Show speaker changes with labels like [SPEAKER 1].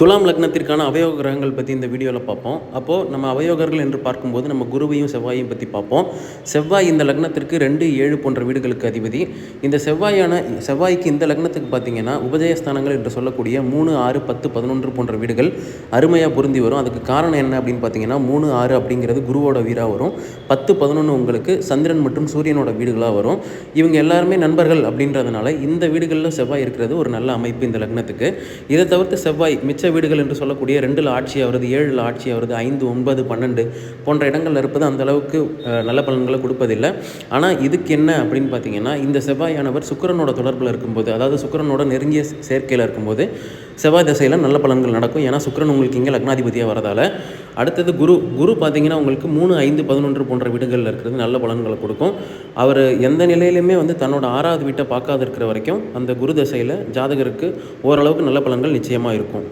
[SPEAKER 1] துலாம் லக்னத்திற்கான அவயோக கிரகங்கள் பற்றி இந்த வீடியோவில் பார்ப்போம். அப்போது நம்ம அவயோகர்கள் என்று பார்க்கும்போது நம்ம குருவையும் செவ்வாயையும் பற்றி பார்ப்போம். செவ்வாய் இந்த லக்னத்திற்கு ரெண்டு ஏழு போன்ற வீடுகளுக்கு அதிபதி. இந்த செவ்வாயான செவ்வாய்க்கு இந்த லக்னத்துக்கு பார்த்தீங்கன்னா உபஜயஸ்தானங்கள் என்று சொல்லக்கூடிய மூணு ஆறு பத்து பதினொன்று போன்ற வீடுகள் அருமையாக பொருந்தி வரும். அதுக்கு காரணம் என்ன அப்படின்னு பார்த்தீங்கன்னா மூணு ஆறு அப்படிங்கிறது குருவோட வீடாக வரும். பத்து பதினொன்று உங்களுக்கு சந்திரன் மற்றும் சூரியனோட வீடுகளாக வரும். இவங்க எல்லாருமே நண்பர்கள் அப்படின்றதுனால இந்த வீடுகளில் செவ்வாய் இருக்கிறது ஒரு நல்ல அமைப்பு இந்த லக்னத்துக்கு. இதை தவிர்த்து செவ்வாய் மிச்ச வீடுகள் என்று சொல்லக்கூடிய ரெண்டில் ஆட்சி ஆகிறது ஏழில் ஆட்சி ஆகிறது ஐந்து ஒன்பது பன்னெண்டு போன்ற இடங்களில் இருப்பது அந்த அளவுக்கு நல்ல பலன்களை கொடுப்பதில்லை. ஆனால் இதுக்கு என்ன அப்படின்னு பார்த்தீங்கன்னா இந்த செவ்வாயானவர் சுக்கிரனோட தொடர்பில் இருக்கும்போது அதாவது சுக்கரனோட நெருங்கிய சேர்க்கையில் இருக்கும்போது செவ்வாய் திசையில் நல்ல பலன்கள் நடக்கும். ஏன்னா சுக்கிரன் உங்களுக்கு இங்கே லக்னாதிபதியாக வரதால் அடுத்தது குரு குரு பார்த்தீங்கன்னா உங்களுக்கு மூணு ஐந்து பதினொன்று போன்ற வீடுகளில் இருக்கிறது நல்ல பலன்களை கொடுக்கும். அவர் எந்த நிலையிலுமே வந்து தன்னோட ஆறாவது வீட்டை பார்க்காது இருக்கிற வரைக்கும் அந்த குரு தசையில் ஜாதகருக்கு ஓரளவுக்கு நல்ல பலன்கள் நிச்சயமாக இருக்கும்.